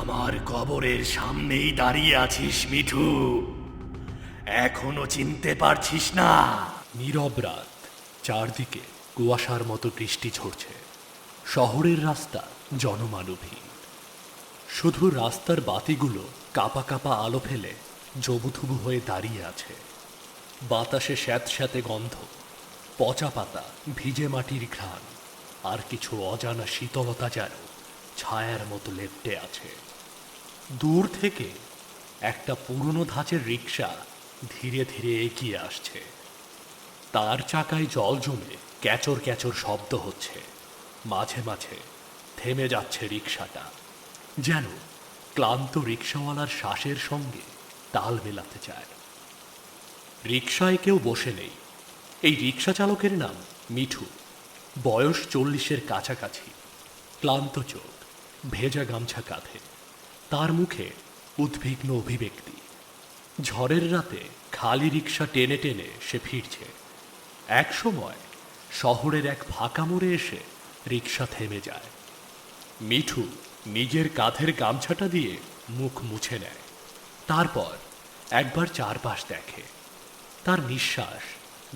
আমার কবরের সামনেই দাঁড়িয়ে আছিস, মিঠু। এখনও চিনতে পারছিস না? নীরব রাত, চারদিকে কুয়াশার মতো বৃষ্টি ঝরছে। শহরের রাস্তা জনমানবহীন শুধু রাস্তার বাতিগুলো কাপা কাপা আলো ফেলে জবুথুবু হয়ে দাঁড়িয়ে আছে। বাতাসে স্যাঁতস্যাঁতে গন্ধ, পচা পাতা, ভিজে মাটির ঘ্রাণ, আর কিছু অজানা শীতলতা যেন ছায়ার মতো লেপ্টে আছে। দূর থেকে একটা পুরনো ধাঁচের রিক্সা ধীরে ধীরে এগিয়ে আসছে। তার চাকায় জল জমে ক্যাচর ক্যাচর শব্দ হচ্ছে। মাঝে মাঝে থেমে যাচ্ছে রিক্সাটা। যেন ক্লান্ত রিক্সাওয়ালার শ্বাসের সঙ্গে তাল মেলাতে চায়। রিক্সায় কেউ বসে নেই। এই রিক্সা চালকের নাম মিঠু। বয়স চল্লিশের কাছাকাছি। ক্লান্ত চোখ, ভেজা গামছা কাঁধে। তার মুখে উদ্বিগ্ন অভিব্যক্তি। ঝড়ের রাতে খালি রিক্সা টেনে টেনে সে ফিরছে। এক সময় শহরের এক ফাঁকা মোড়ে এসে রিক্সা থেমে যায়। মিঠু নিজের কাঁধের গামছাটা দিয়ে মুখ মুছে নেয়। তারপর একবার চারপাশ দেখে। তার নিঃশ্বাস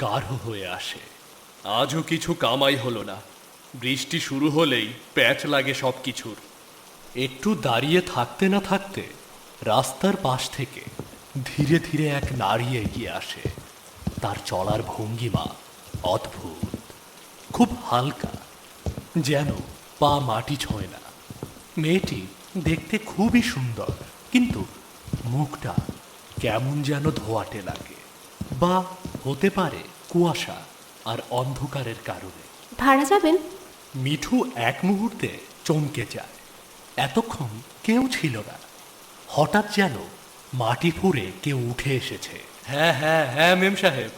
গাঢ় হয়ে আসে। আজও কিছু কামাই হলো না। বৃষ্টি শুরু হলেই প্যাচ লাগে সব কিছুর একটু দাঁড়িয়ে থাকতে না থাকতে রাস্তার পাশ থেকে ধীরে ধীরে এক নারী এগিয়ে আসে। তার চলার ভঙ্গিমা অদ্ভুত খুব হালকা যেন পা মাটি ছোঁয় না। মেয়েটি দেখতে খুবই সুন্দর কিন্তু মুখটা কেমন যেন ধোয়াটে লাগে বা হতে পারে কুয়াশা আর অন্ধকারের কারণে। ভাড়া যাবেন। মিঠু এক মুহূর্তে চমকে যায়। এতক্ষণ কেউ ছিল না। হঠাৎ যেন মাটি ফুঁড়ে কেউ উঠে এসেছে। হ্যাঁ হ্যাঁ হ্যাঁ মেম সাহেব।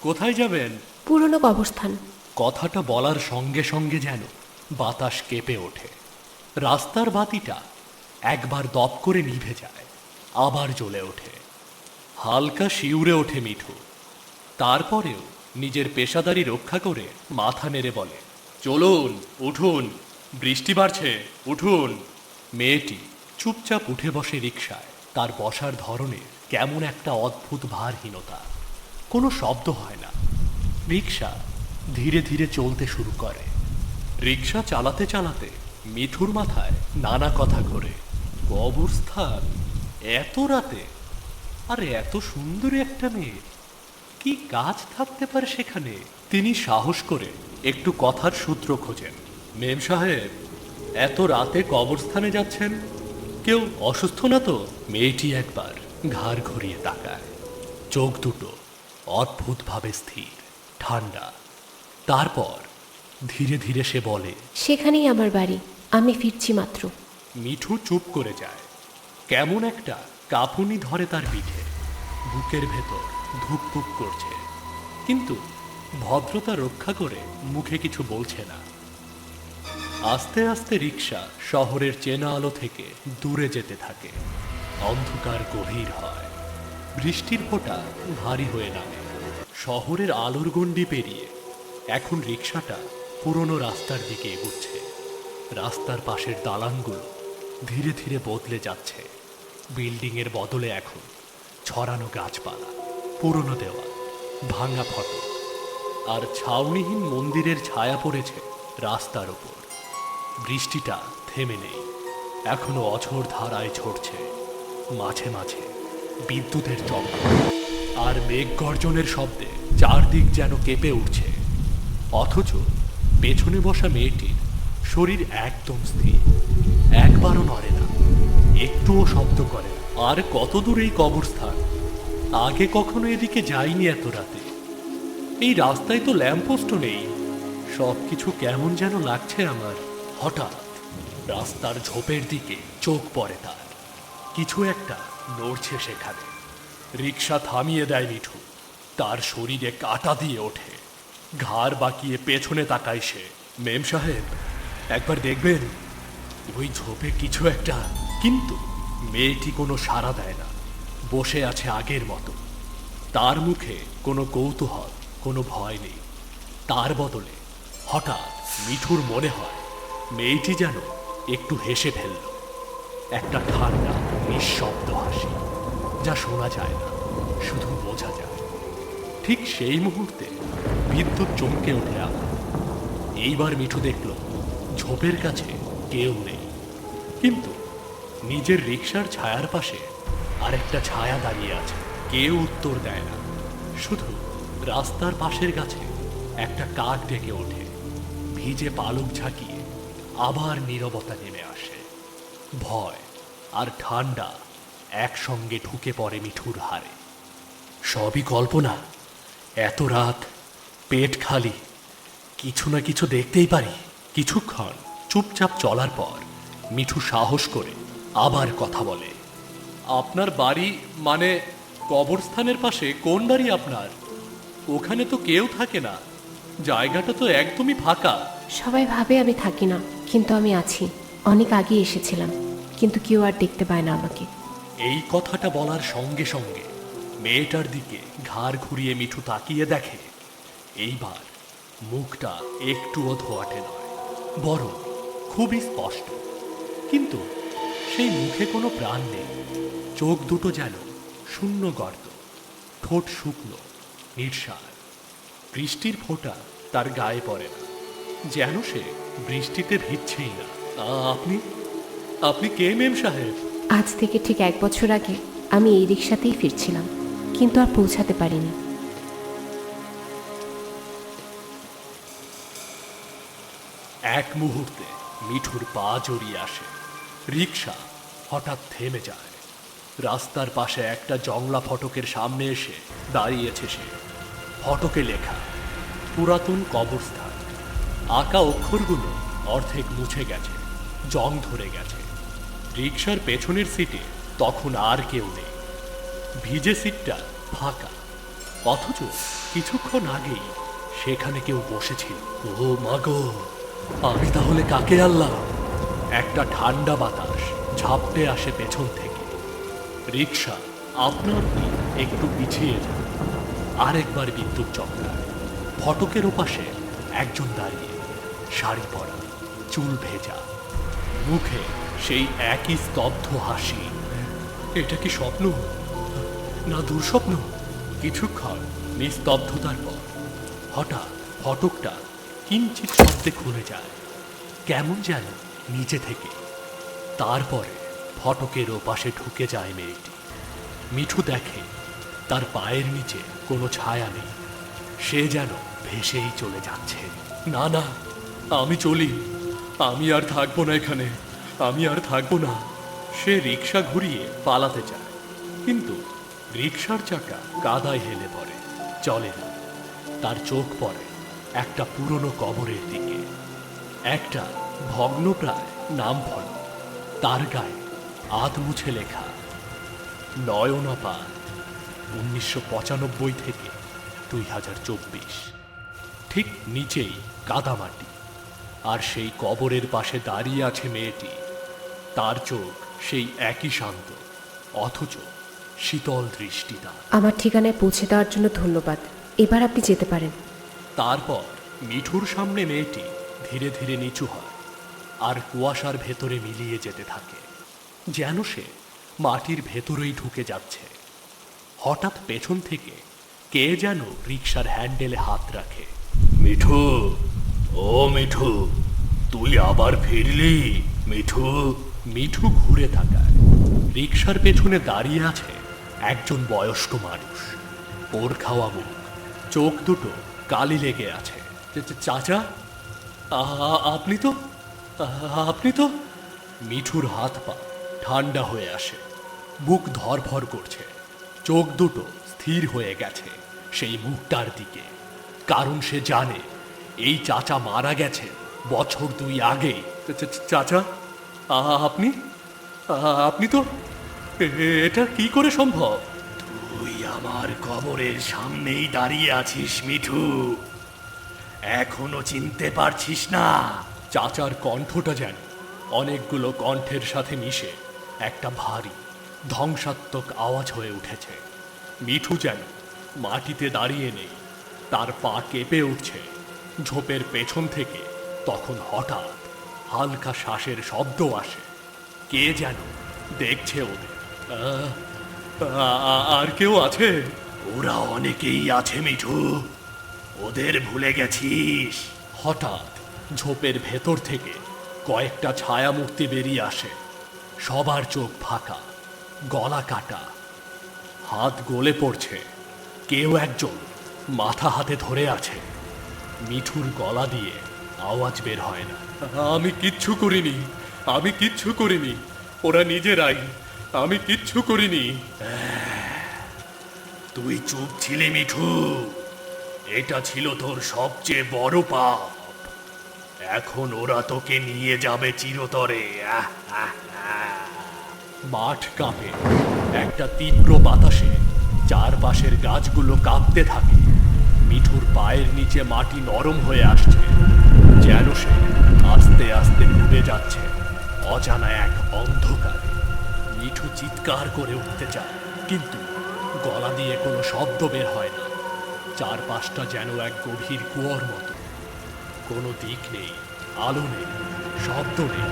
কোথায় যাবেন? পুরনো কবরস্থান। কথাটা বলার সঙ্গে সঙ্গে যেন বাতাস কেঁপে ওঠে। রাস্তার বাতিটা একবার দপ করে নিভে যায় আবার জ্বলে ওঠে। হালকা শিউরে ওঠে মিঠু। তারপরেও নিজের পেশাদারি রক্ষা করে মাথা নেড়ে বলে চলুন উঠুন বৃষ্টি বাড়ছে উঠুন। মেয়েটি চুপচাপ উঠে বসে রিকশায়। তার বসার ধরনে কেমন একটা অদ্ভুত ভারহীনতা। কোনো শব্দ হয় না। রিক্সা ধীরে ধীরে চলতে শুরু করে। রিক্সা চালাতে চালাতে মিঠুর মাথায় নানা কথা ঘোরে। কবরস্থান এত রাতে। আর, এত সুন্দর একটা মেয়ে। কি কাজ থাকতে পারে সেখানে? তিনি সাহস করে একটু কথার সূত্র খোঁজেন। মেম সাহেব এত রাতে কবরস্থানে যাচ্ছেন? কেউ অসুস্থ না তো? মেয়েটি একবার ঘাড় ঘুরিয়ে তাকায়। চোখ দুটো অদ্ভুতভাবে স্থির ঠান্ডা। তারপর ধীরে ধীরে সে বলে সেখানেই আমার বাড়ি আমি ফিরছি মাত্র। মিঠু চুপ করে যায়। কেমন একটা কাঁপুনি ধরে তার পিঠে। বুকের ভেতর ধুকপুক করছে। কিন্তু ভদ্রতা রক্ষা করে মুখে কিছু বলছে না। আস্তে আস্তে রিক্সা শহরের চেনা আলো থেকে দূরে যেতে থাকে। অন্ধকার গভীর হয়। বৃষ্টির ফোঁটা ভারী হয়ে নামে। শহরের আলোর গণ্ডি পেরিয়ে এখন রিক্সাটা পুরনো রাস্তার দিকে এগুচ্ছে। রাস্তার পাশের দালানগুলো ধীরে ধীরে বদলে যাচ্ছে। বিল্ডিংয়ের বদলে এখন ছড়ানো গাছপালা, পুরনো দেওয়াল, ভাঙা ফটো আর ছাউনিহীন মন্দিরের ছায়া পড়েছে রাস্তার ওপর। বৃষ্টিটা থেমে নেই। এখনও অঝোর ধারায় ঝরছে। মাঝে মাঝে বিদ্যুতের চমক আর মেঘ গর্জনের শব্দে চারদিক যেন কেঁপে উঠছে। অথচ পেছনে বসা মেয়েটির শরীর একদম স্থির। একবারও নড়ে না। একটুও শব্দ করে আর কত দূর এই কবরস্থান? আগে কখনো এদিকে যাইনি এত রাতে। এই রাস্তায় তো ল্যাম্পপোস্টও নেই। সব কিছু কেমন যেন লাগছে আমার। হঠাৎ রাস্তার ঝোপের দিকে চোখ পড়ে তার। কিছু একটা নড়ছে সেখানে। রিক্সা থামিয়ে দেয় মিঠু। তার শরীরে কাটা দিয়ে ওঠে। ঘাড় বাঁকিয়ে পেছনে তাকায় সে। মেম সাহেব, একবার দেখবেন, ওই ঝোপে কিছু একটা, কিন্তু মেয়েটি কোনো সাড়া দেয় না। বসে আছে আগের মতো। তার মুখে কোনো কৌতূহল, কোনো ভয় নেই। তার বদলে হঠাৎ মিঠুর মনে হয় মেয়েটি যেন একটু হেসে ফেলল। একটা ঠান্ডা, নিঃশব্দ হাসি, যা শোনা যায় না, শুধু বোঝা যায়। ঠিক সেই মুহূর্তে বিদ্যুৎ চমকে ওঠে আমার এইবার মিঠু দেখল, ঝোপের কাছে কেউ নেই। কিন্তু নিজের রিক্সার ছায়ার পাশে আরেকটা ছায়া দাঁড়িয়ে আছে। কেউ উত্তর দেয় না। শুধু রাস্তার পাশের কাছে একটা কাক ডেকে ওঠে। ভিজে পালক ঝাঁকিয়ে আবার নীরবতা নেমে আসে। ভয় আর ঠান্ডা একসঙ্গে ঢুকে পড়ে মিঠুর হারে সবই কল্পনা। এত রাত, পেট খালি। কিছু না কিছু দেখতেই পারি। কিছুক্ষণ চুপচাপ চলার পর মিঠু সাহস করে আবার কথা বলে। আপনার বাড়ি মানে কবরস্থানের পাশে কোন বাড়ি আপনার? ওখানে তো কেউ থাকে না। জায়গাটা তো একদমই ফাঁকা। সবাই ভাবে আমি থাকি না। কিন্তু আমি আছি। অনেক আগে এসেছিলাম। কিন্তু কেউ আর দেখতে পায় না আমাকে। এই কথাটা বলার সঙ্গে সঙ্গে মেয়েটার দিকে ঘাড় ঘুরিয়ে মিঠু তাকিয়ে দেখে। এইবার মুখটা একটুও ধোয়াটে নয়, বরং খুবই স্পষ্ট। কিন্তু সেই মুখে কোনো প্রাণ নেই। চোখ দুটো যেন শূন্য গর্ত, ঠোঁট শুকনো নির্সার বৃষ্টির ফোঁটা তার গায়ে পড়ে না। যেন সে বৃষ্টিতে ভিজছেই না। আপনি আপনি কে মেম সাহেব? আজ থেকে ঠিক এক বছর আগে আমি এই রিক্সাতেই ফিরছিলাম কিন্তু আর পৌঁছাতে পারিনি। এক মুহূর্তে মিঠুর পা জড়িয়ে আসে। রিক্সা হঠাৎ থেমে যায়। রাস্তার পাশে একটা জংলা ফটকের সামনে এসে দাঁড়িয়েছে সে। ফটকে লেখা পুরাতন কবরস্থান। আঁকা অক্ষরগুলো অর্ধেক মুছে গেছে, জং ধরে গেছে। রিক্সার পেছনের সিটে তখন আর কেউ নেই। ভিজে সিটটা ফাঁকা। অথচ কিছুক্ষণ আগেই সেখানে কেউ বসেছিল। ও মাগো আমি তাহলে কাকে আল্লাহ একটা ঠান্ডা বাতাস ঝাপটে আসে পেছন থেকে। রিক্সা আপনা আপনি একটু পিছিয়ে যায়। আরেকবার বিদ্যুৎ চমকায়। ফটকের ওপাশে একজন দাঁড়িয়ে। শাড়ি পরা, চুল ভেজা। মুখে সেই একই স্তব্ধ হাসি। এটা কি স্বপ্ন? না দুঃস্বপ্ন? কিছুক্ষণ নিস্তব্ধতার পর হঠাৎ ফটকটা কিঞ্চিত শব্দে খুলে যায়। কেমন যেন নিচে থেকে। তারপরে ফটকের ওপাশে ঢুকে যায় মেয়েটি। মিঠু দেখে তার পায়ের নিচে কোনো ছায়া নেই। সে যেন ভেসেই চলে যাচ্ছে। না না আমি চলি। আমি আর থাকব না এখানে। আমি আর থাকব না। সে রিক্সা ঘুরিয়ে পালাতে চায় কিন্তু রিক্সার চাকা কাদায় হেলে পড়ে, চলে না। তার চোখ পড়ে একটা পুরনো কবরের দিকে। একটা ভগ্নপ্রায় নাম ফলক তার গায়ে আধ মুছে লেখা নয়নপা উনিশশো পঁচানব্বই থেকে দুই হাজার চব্বিশ। ঠিক নিচেই কাদামাটি। আর সেই কবরের পাশে দাঁড়িয়ে আছে মেয়েটি। তার চোখ সেই একই শান্ত অথচ শীতল দৃষ্টি তার। আমার ঠিকানায় পৌঁছে দেওয়ার জন্য ধন্যবাদ। এবার আপনি যেতে পারেন। তারপর মিঠুর সামনে মেয়েটি ধীরে ধীরে নিচু হয় আর কুয়াশার ভেতরে মিলিয়ে যেতে থাকে যেন সে মাটির ভেতরেই ঢুকে যাচ্ছে। হঠাৎ পেছন থেকে কে যেন রিক্সার হ্যান্ডেলে হাত রাখে। মিঠু! ও মিঠু, তুই আবার ফিরলি? মিঠু? মিঠু ঘুরে তাকায়। রিক্সার পেছনে দাঁড়িয়ে আছে একজন বয়স্ক মানুষ। ওর খাওয়া মুখ, চোখ দুটো কালি লেগে আছে। চাচা? আপনি তো? আপনি তো? মিঠুর হাত পা ঠান্ডা হয়ে আসে। বুক ধরফর করছে। চোখ দুটো স্থির হয়ে গেছে সেই মুখটার দিকে। কারণ সে জানে এই চাচা মারা গেছে বছর দুই আগে। চাচা আপনি? আপনি তো এটা কি করে সম্ভব? তুই আমার কবরের সামনেই দাঁড়িয়ে আছিস মিঠু। এখনও চিনতে পারছিস না। চাচার কণ্ঠটা যেন অনেকগুলো কণ্ঠের সাথে মিশে একটা ভারী ধ্বংসাত্মক আওয়াজ হয়ে উঠেছে। মিঠু যেন মাটিতে দাঁড়িয়ে নেই তার পা কেঁপে উঠছে। ঝোপের পেছন থেকে তখন হঠাৎ হালকা শ্বাসের শব্দ আসে। কে যেন দেখছে ওদের। আর কেউ আছে? ওরা অনেকেই আছে মিঠু। ওদের ভুলে গেছিস। হঠাৎ ঝোপের ভেতর থেকে কয়েকটা ছায়ামূর্তি বেরিয়ে আসে। সবার চোখ ফাঁকা গলা কাটা হাত গলে পড়ছে। কেউ একজন মাথা হাতে ধরে আছে। মিঠুর গলা দিয়ে আওয়াজ বের হয় না। আমি কিচ্ছু করিনি আমি কিচ্ছু করিনি ওরা নিজেরাই আমি কিচ্ছু করিনি। তুই চুপ ছিলি মিঠু এটা ছিল তোর সবচেয়ে বড় পাপ। এখন ওরা তোকে নিয়ে যাবে চিরতরে। মাঠ কাঁপে একটা তীব্র বাতাসে চারপাশের গাছগুলো কাঁপতে থাকে। মিঠুর পায়ের নিচে মাটি নরম হয়ে আসছে, যেন সে আস্তে আস্তে ডুবে যাচ্ছে, অজানা এক অন্ধকারে। মিঠু চিৎকার করে উঠতে চায়, কিন্তু গলা দিয়ে কোনো শব্দ বের হয় না। চারপাশটা যেন এক গভীর কুয়োর মতো। কোনো দিক নেই, আলো নেই, শব্দ নেই,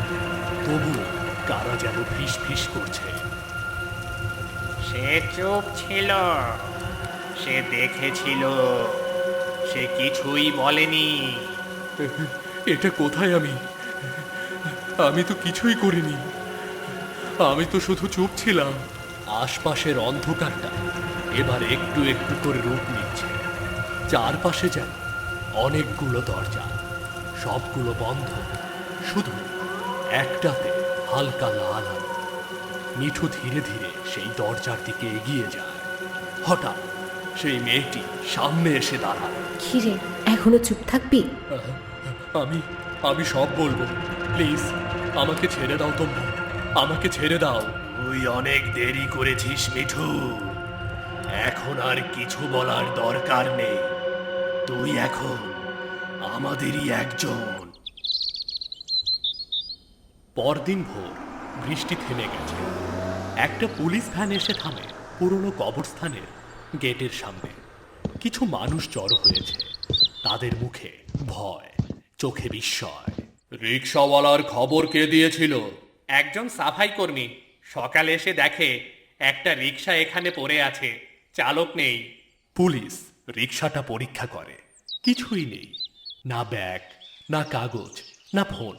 তবুও কারা যেন ফিস ফিস করছে। সে চুপ ছিল, সে দেখেছিল সে কিছুই বলেনি। এটা কোথায় আমি? আমি তো কিছুই করিনি। আমি তো শুধু চুপ ছিলাম। আশপাশের অন্ধকারটা এবার একটু একটু করে রূপ নিচ্ছে। চারপাশে যেন অনেকগুলো দরজা সবগুলো বন্ধ। শুধু একটাতে হালকা লাল আলো। মিঠু ধীরে ধীরে সেই দরজার দিকে এগিয়ে যায়। হঠাৎ সেই মেয়েটি সামনে এসে দাঁড়ায়। খিরে এখনও চুপ থাকবি? আমি আমি সব বলব। প্লিজ আমাকে ছেড়ে দাও তোমরা আমাকে ছেড়ে দাও। তুই অনেক দেরি করেছিস মিঠু। এখন আর কিছু বলার দরকার নেই। তুই এখন আমাদেরই একজন। পরদিন ভোর বৃষ্টি থেমে গেছে। একটা পুলিশ ভ্যান এসে থামে পুরনো কবরস্থানের। গেটের সামনে। কিছু মানুষ জড়ো হয়েছে। তাদের মুখে ভয় চোখে বিস্ময়। রিক্সাওয়ালার খবর কে দিয়েছিল? একজন সাফাই কর্মী। সকালে এসে দেখে একটা রিক্সা এখানে পড়ে আছে চালক নেই। পুলিশ রিক্সাটা পরীক্ষা করে। কিছুই নেই। না ব্যাগ না কাগজ না ফোন।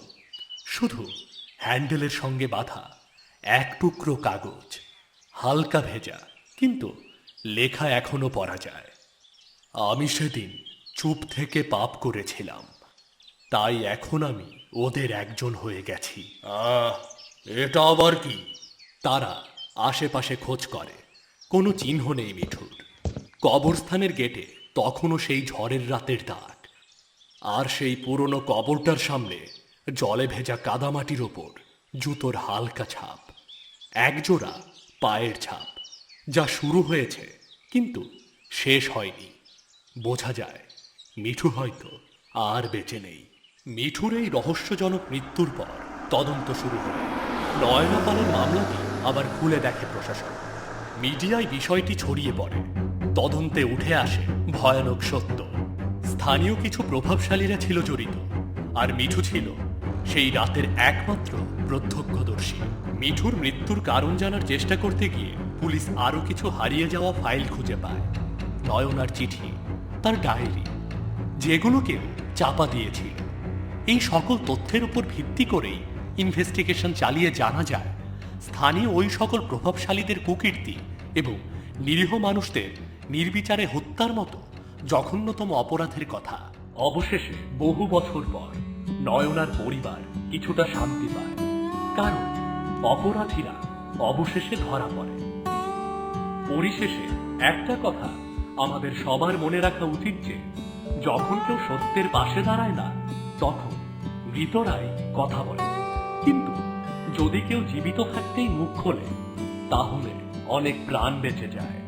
শুধু হ্যান্ডেলের সঙ্গে বাঁধা এক টুকরো কাগজ। হালকা ভেজা কিন্তু লেখা এখনও পড়া যায়। আমি সেদিন চুপ থেকে পাপ করেছিলাম। তাই এখন আমি ওদের একজন হয়ে গেছি। আহ এটা আবার কি? তারা আশেপাশে খোঁজ করে। কোনো চিহ্ন নেই মিঠুর। কবরস্থানের গেটে তখনও সেই ঝড়ের রাতের দাগ আর সেই পুরনো কবরটার সামনে জলে ভেজা কাদামাটির ওপর জুতোর হালকা ছাপ। একজোড়া পায়ের ছাপ। যা শুরু হয়েছে, কিন্তু শেষ হয়নি। বোঝা যায়, মিঠু হয়তো আর বেঁচে নেই। মিঠুর এই রহস্যজনক মৃত্যুর পর তদন্ত শুরু হলো। নয়নাপালের মামলাটি আবার খুলে দেখে প্রশাসন। মিডিয়ায় বিষয়টি ছড়িয়ে পড়ে। তদন্তে উঠে আসে ভয়ানক সত্য। স্থানীয় কিছু প্রভাবশালীরা ছিল জড়িত, আর মিঠু ছিল সেই রাতের একমাত্র প্রত্যক্ষদর্শী। মিঠুর মৃত্যুর কারণ জানার চেষ্টা করতে গিয়ে পুলিশ আরও কিছু হারিয়ে যাওয়া ফাইল খুঁজে পায়। নয়নার চিঠি, তার ডায়েরি, যেগুলো কেউ চাপা দিয়েছিল। এই সকল তথ্যের উপর ভিত্তি করেই ইনভেস্টিগেশন চালিয়ে জানা যায়, স্থানীয় ওই সকল প্রভাবশালীদের কুকীর্তি এবং নিরীহ মানুষদের নির্বিচারে হত্যার মতো জঘন্যতম অপরাধের কথা। অবশেষে বহু বছর পর নয়নার পরিবার কিছুটা শান্তি পায়, কারণ অপরাধীরা অবশেষে ধরা পড়ে। পরিশেষে একটা কথা আমাদের সবার মনে রাখা উচিত যে, যখন কেউ সত্যের পাশে দাঁড়ায় না, তখন মৃতরাই কথা বলে। কিন্তু যদি কেউ জীবিত থাকতেই মুখ খোলে, তাহলে অনেক প্রাণ বেঁচে যায়।